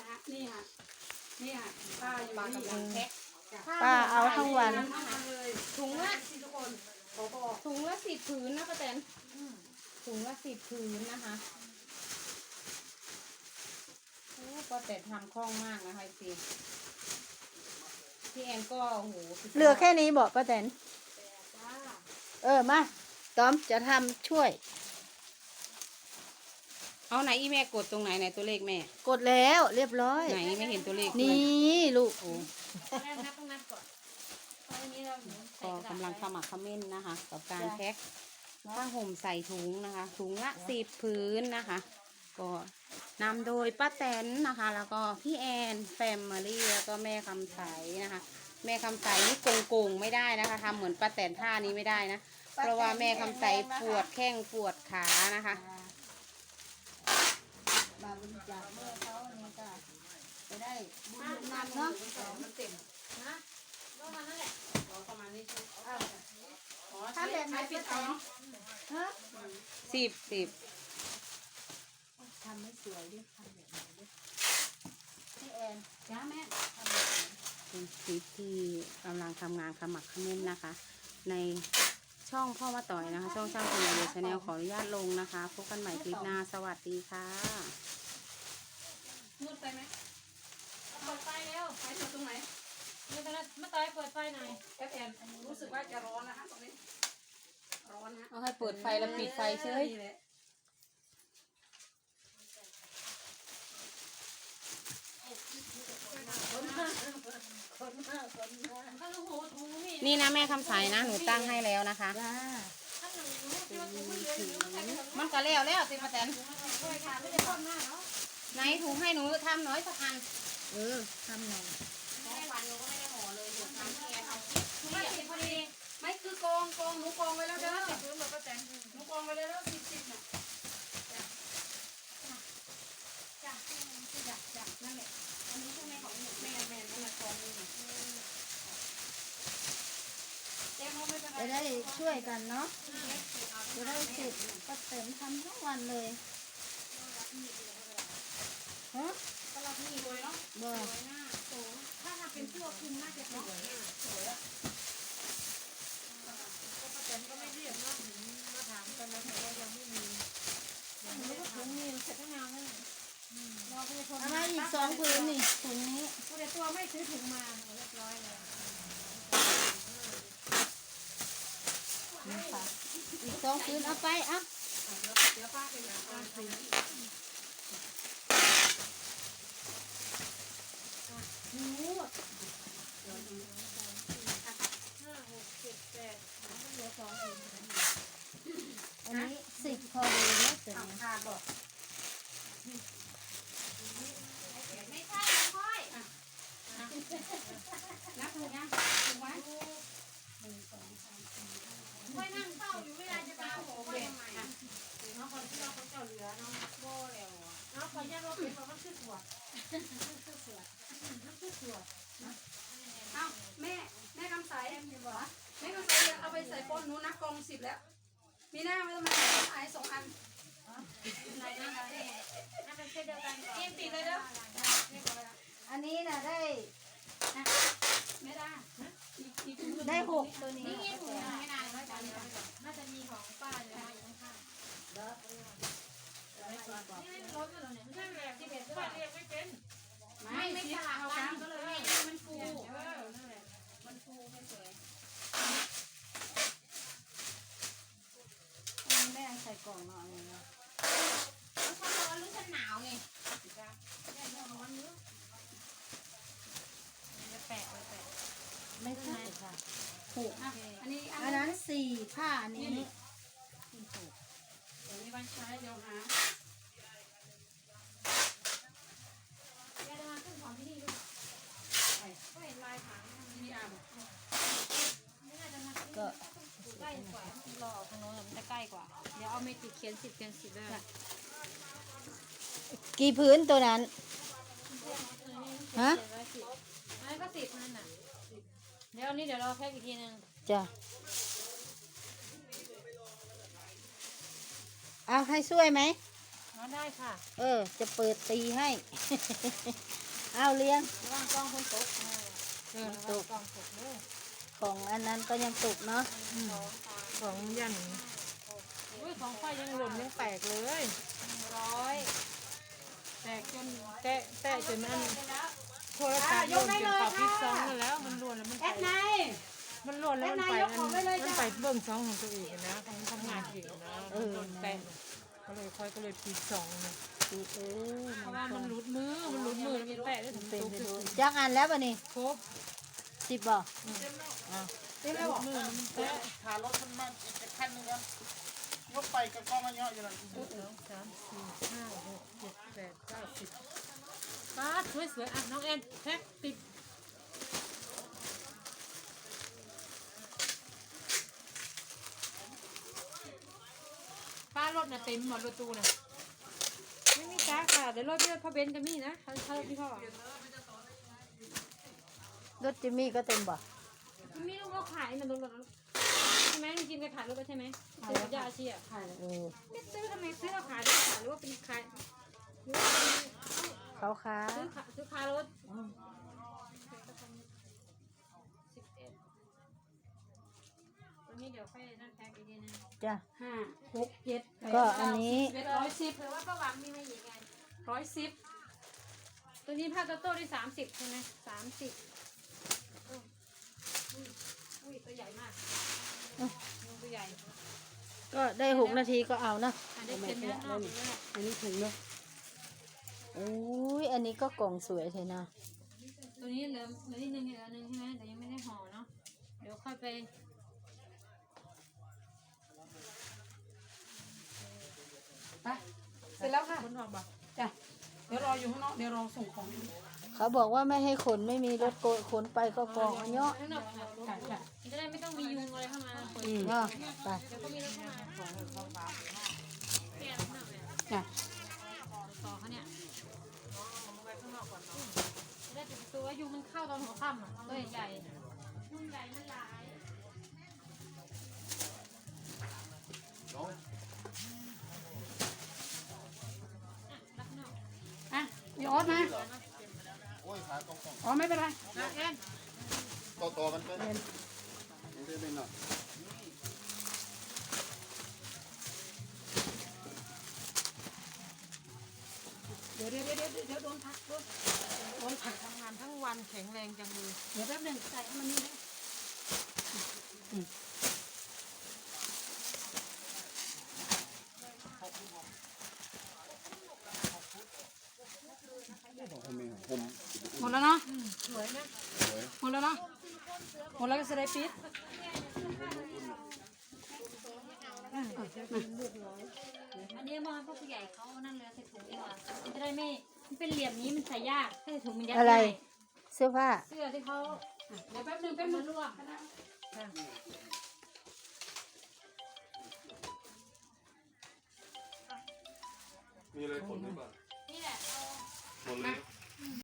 นะฮะนี่ค่ะนี่ค่ะป้าอยู่ปลานี่กำลังแพ็คป้าเอาทั้งวันทั้งวันเลยถุงละทุกคนขอบอกถุงละสิบผืนนะป้าแตนถุงละสิบผืนนะคะโอ้ป้าแตนทำคล่องมากนะคะสิพี่แอนก็โอ้โหสุดยดเหลือแค่นี้บอกป้าแตนจ้าเออมาตอมจะทำช่วย เอาไหนอีแม่กดตรงไหนไหนตัวเลขแม่ กดแล้วเรียบร้อย ไหนไม่เห็นตัวเลขเลยนี่ลูกโอ้แม่นับต้องนับก่อนเพราะอันนี้เราหนูใส่ก็ระดาษกำลังขมักเขม้นนะคะ กับการแพ็คผ้าห่มใส่ถุงนะคะ ถุงละสิบผืนนะคะ ก็นำโดยป้าแตนนะคะ แล้วก็พี่แอนแฟมมารีแล้วก็แม่คำใสนะคะ แม่คำใสนี่โกงโกงๆไม่ได้นะคะทำเหมือนป้าแตนท่านี้ไม่ได้นะ เพราะว่าแม่คำใสปวดแข้งปวดขานะคะ มาบริจาคเมื่อเขาอันนี้ก็จะได้บุญห้นับนำเนาะมันเต็มนะก็มานั่นแหละประมาณนี้ใช่ไหมถ้าแบบไหนปิดเอาเนาะฮะสิบสิบทำไม่สวยดิทำแบบไหนดิพี่แอนจ้าแม่เป็นคลิปที่กำลังทำงานขมักขม้นนะคะ ใน ช่องพ่อมาต่อยนะคะ ช่องช่างคนเดียวชาแนลขออนุญาตลงนะคะ พบกันใหม่คลิปหน้า สวัสดีค่ะมืดไปไหมเปิดไฟแล้วไฟจุดตรงไหนไม่เป็นไรมาต่อยเปิดไฟหน่อยแอฟแอนรู้สึกว่าจะร้อนนะคะตรงนี้ ร้อนนะเอาให้เปิดไฟแล้วปิดไฟเฉย นี่แหละ ถ้าลูกหูถุง นี่นะแม่คำใสนะหนูตั้งให้แล้วนะคะ มันก็แล้วแล้วสิมาแตนไหน้าเนาะไหนถุงให้หนูทำน้อยสักอันเออทำหน่อยไม่ได้วันหนูก็ไม่ได้ห่อเลยหนูทำแค่เอาไม่สิพอดีไม่คือกองกองหนูกองไว้แล้วเด้อ ถุงแบบป้าแตน หนูกองไว้แล้วเด้อสิบสิบน่ะ จ้ะ จ้ะจ้ะนั่นแหละอันนี้ใช่ไหมของหนูแม่แม่นั่นแหละกองนี่น่ะแจ้งว่า ไม่เป็นไรจะได้ช่วยกันเนาะจะได้เสร็จป้าแตนทำทั้งวันเลยฮะก็รับนี่สวยเนาะบ่สวยหน้าสวยถ้าทำเป็นเสื้อคลุมน่าจะสวยอะสวยอะป้าแตนก็ไม่เรียกเนาะมาถามกันแล้วแต่ว่ายังไม่มียังไม่ได้ถุงนี่เสร็จทั้งงานแล้วรอพยาชนเอามาอีกสองผืนนี่ถุงนี้ผู้ใดตัวไม่ซื้อถุงมาเรียบร้อยเลย นี่ค่ะอีกสองคืนเอาไปอะหนูห้าหกเจ็ดแปดสองสี่อันนี้สิบพอดีแล้วเดี๋ยวนะขาดบอก ไม่ใช่ค่อย นับถูกยังถูกไหม ค่อยนั่งเฝ้าอยู่เวลาจะมาโอ้โหไปทำไม เนาะคนที่เราเขาเจ้าเหลือเนาะ โบ้ แล้วอะเนาะขอแยกว่าเป็นเพราะมันคือสวดมันคือสวดมันคือสวดเอาแม่แม่คำใสแม่คำใสเอาไปใส่ปนหนูนับกองสิบแล้ว มีหน้าไม่ต้องมาใส่ไอ้สองอันไหนนะไหนนั่นเป็นเส้นเดียวกันก่อนเอ็มติดเลยเด้ออันนี้นะได้ไม่ได้อีกอีกถุงนึ่งได้หกตัวนี้นี่ถุงยังไม่นานเลยตอนนี้น่าจะมีของป้าอยู่นะอยู่ข้างๆ นี่ไม่ล้นกันเหรอเนี่ยไม่ใช่แหละที่เด็ดป้าเรียกไม่เป็นไม่ไม่สลับกันก็เลยมันฟูเออนั่นแหละมันฟูไม่สวยแม่ใส่กล่องหน่อยนะแล้วฉันร้อนหรือฉันหนาวไงจะแปะไว้แปะไม่ใช่ค่ะถูกอันนี้อันนั้นสี่ผ้าอันนี้เดี๋ยวนี้วันใช้เดี๋ยวหา แกจะมาขึ้นของที่นี่ด้วย ไป ก็เห็นลายผาง ที่นี่อะบอก ไม่น่าจะมาที่นี่ ก็ ใกล้กว่าที่รอตรงโน้นมันจะใกล้กว่า เดี๋ยวเอาเมจิกเขียนสิบเขียนสิบได้กี่พื้นตัวนั้น ฮะเขียนไว้สิบอันนั้นก็สิบนั่นน่ะ เดี๋ยวอันนี้เดี๋ยวเราแพ็กอีกทีนึงจ้ะเอาให้ช่วยไหมอ๋อได้ค่ะเออ จะเปิดตีให้ เอาเลี้ยง ระวังกล้องคนตกเออระวังกล้องตกเด้อของอันนั้นก็ยังตกเนาะ ของยัน อุ้ยของไฟยังหล่นยังแตกเลยร้อยแตกจนแตะแตะจนมันโทรศัพท์หล่นจนขอบพิษสองนั่นแล้วมันหล่นแล้วมันแอไปดไนมันหล่นแล้วมันไปแอดนายยกของไว้เลยมันจ้ะไปเบิ่งสองของตัวเองนะของทำงานเองนะมันหล่นแตะก็เลยค่อยก็เลยปิดสองนะตีเออเพราะว่ามันหลุดมือมันหลุดมือแล้วมันแตะได้ถึงเป็นตุ๊กไปถึงดูจักอันแล้วป่ะนี่ครบสิบบ่เต็มแล้วมือมันแตะขารถมันมาอีกคันหนึงกัน ยกไปก็ก็มาเยอะอยู่นั่นสองสามสี่ห้าหกเจ็ดแปดเก้าสิบป้าดสวยสวยอะน้องแอนแท็กติดป้ารถน่ะเต็มหมดรถตู้น่ะไม่มีจ้าค่ะเดี๋ยวรถเยอะพ่อเบนซ์ก็มีนะเขาเขาพี่พ่อรถจิมมี่ก็เต็มบ่มันมีลูกเราขายนะรถรถ ช่ไหมลุงกินไปขายรถไปใช่ไหมซื้อกับยาอาชีพขายเลยเออไม่ซื้อทำไมซื้อเราขายหรือขายหรือว่าเป็นขายหรือว่าเป็นเขาค้าซื้อขายซื้อขายรถสิบเอ็ดตัวนี้เดี๋ยวค่อยนั่นแพ็คอีกทีนึงจ้ะห้าหกเจ็ดแปดก็อันนี้เก้าสิบเอ็ดร้อยสิบหรือว่าประวังมีมาอีกไงร้อยสิบตัวนี้ผ้าโตโต้ได้สามสิบใช่ไหมสามสิบอุ้ยอุ้ยตัวใหญ่มาก ตัวใหญ่ก็ได้หกนาทีก็เอานะอันนี้เป็นเนื้อนอกอยู่แล้วแหละอันนี้ถึงเนาะโอ้ยอันนี้ก็กล่องสวยเทนะ ตัวนี้เหลือเหลือนิดนึงอีกอันนึงใช่ไหมแต่ยังไม่ได้ห่อเนาะเดี๋ยวค่อยไปไปเสร็จแล้วค่ะคนออกบ่จ้ะเดี๋ยวรออยู่ข้างนอกเดี๋ยวรอส่งของอยู่ เขาบอกว่าไม่ให้ขนไม่มีรถโกขนไปก็กองเอาเนาะข้างนอกค่ะจะได้ไม่ต้องมียุงอะไรเข้ามาเปิดเนาะไปแล้วก็มีรถเข้ามาแก้ข้างนอกเลยจ้ะต่อเขาเนี่ยจะได้ปิดประตูว่ายุงมันเข้าตอนหัวค่ำอะตัวใหญ่ยุงใหญ่มันหลายอะพี่ออสมา อ้ยขากล้องอ๋อไม่เป็นไรนะแอนๆต่อต่อมันไปมันจะเป็นหน่อยเดี๋ยวเดี๋ยวเดี๋ยวเดี๋ยวโดนพักโดนโดนพักทำงานทั้งวันแข็งแรงจังเลยเดี๋ยวแป๊บหนึ่งใส่ให้มันนี่นะ หมดแล้วเนาะสวยนะหมดแล้วเนาะหมดแล้วก็จะได้ปิดอันนี้มาพวกผู้ใหญ่เขานั่นเลยใส่ถุงดีกว่ามันจะได้ไม่มันเป็นเหลี่ยมนี้มันใส่ยากใส่ถุงมันยัดอะไรง่ายเสื้อผ้า เสื้อที่เขาเดี๋ยวแป๊บหนึ่งแป๊บหนึ่งร่วงมีอะไรผลหรือเปล่านี่แหละเอาหมดเลย